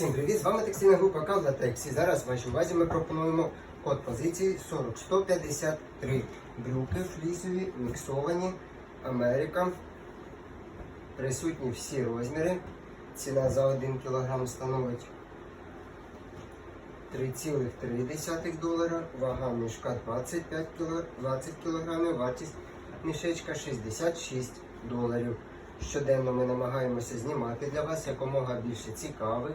Всім привіт! З вами текстильна група Кавлатекс. І зараз в вашій увазі ми пропонуємо код позиції 40153. Брюки флісові, міксовані, Америка. Присутні всі розміри. Ціна за 1 кг становить 3,3 долара, вага мішка 25 кг, 20 кг, вартість мішечка 66 доларів. Щоденно ми намагаємося знімати для вас якомога більше цікавих,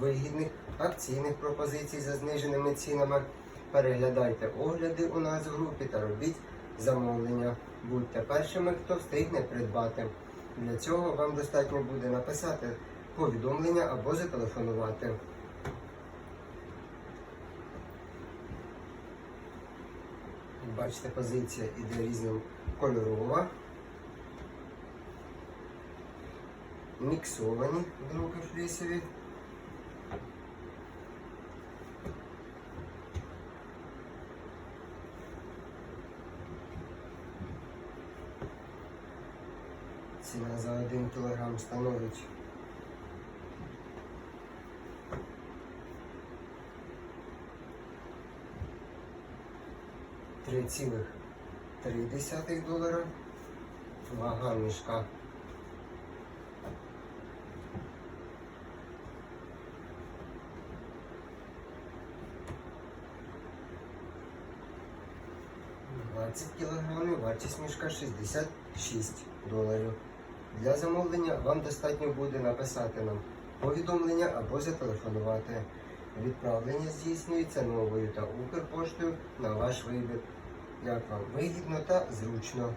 вигідних, акційних пропозицій за зниженими цінами. Переглядайте огляди у нас в групі та робіть замовлення. Будьте першими, хто встигне придбати. Для цього вам достатньо буде написати повідомлення або зателефонувати. Бачите, позиція іде різнокольорова. Міксовані брюки флісові. Ціна за 1 кг становить три цілих три десятих долара. Вага мішка Двадцять кілограмів, вартість мішка 66 доларів. Для замовлення вам достатньо буде написати нам повідомлення або зателефонувати. Відправлення здійснюється новою та Укрпоштою на ваш вибір. Як вам вигідно та зручно.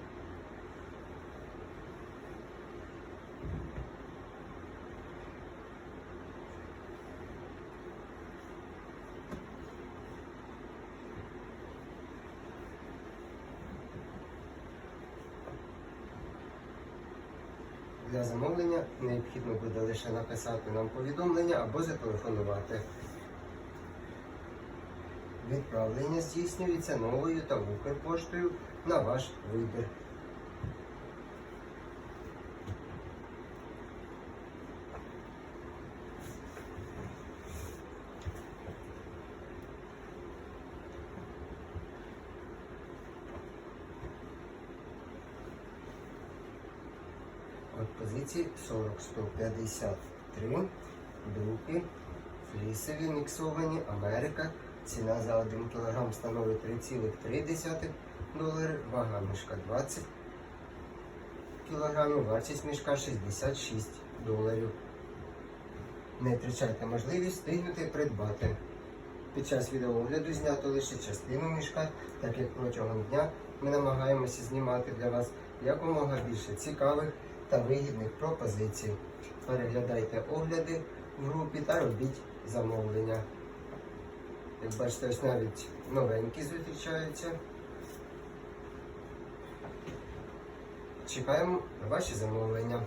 Для замовлення необхідно буде лише написати нам повідомлення або зателефонувати. Відправлення здійснюється новою та Укрпоштою на ваш вибір. От позиції 40-153, брюки, флісові міксовані, Америка. Ціна за 1 кг становить 3,3 долари, вага мішка 20 кг, вартість мішка 66 доларів. Не втрачайте можливість встигнути придбати. Під час відеоогляду знято лише частину мішка, так як протягом дня ми намагаємося знімати для вас якомога більше цікавих та вигідних пропозицій. Переглядайте огляди в групі та робіть замовлення. Як бачите, ось навіть новенькі зустрічаються. Чекаємо на ваші замовлення.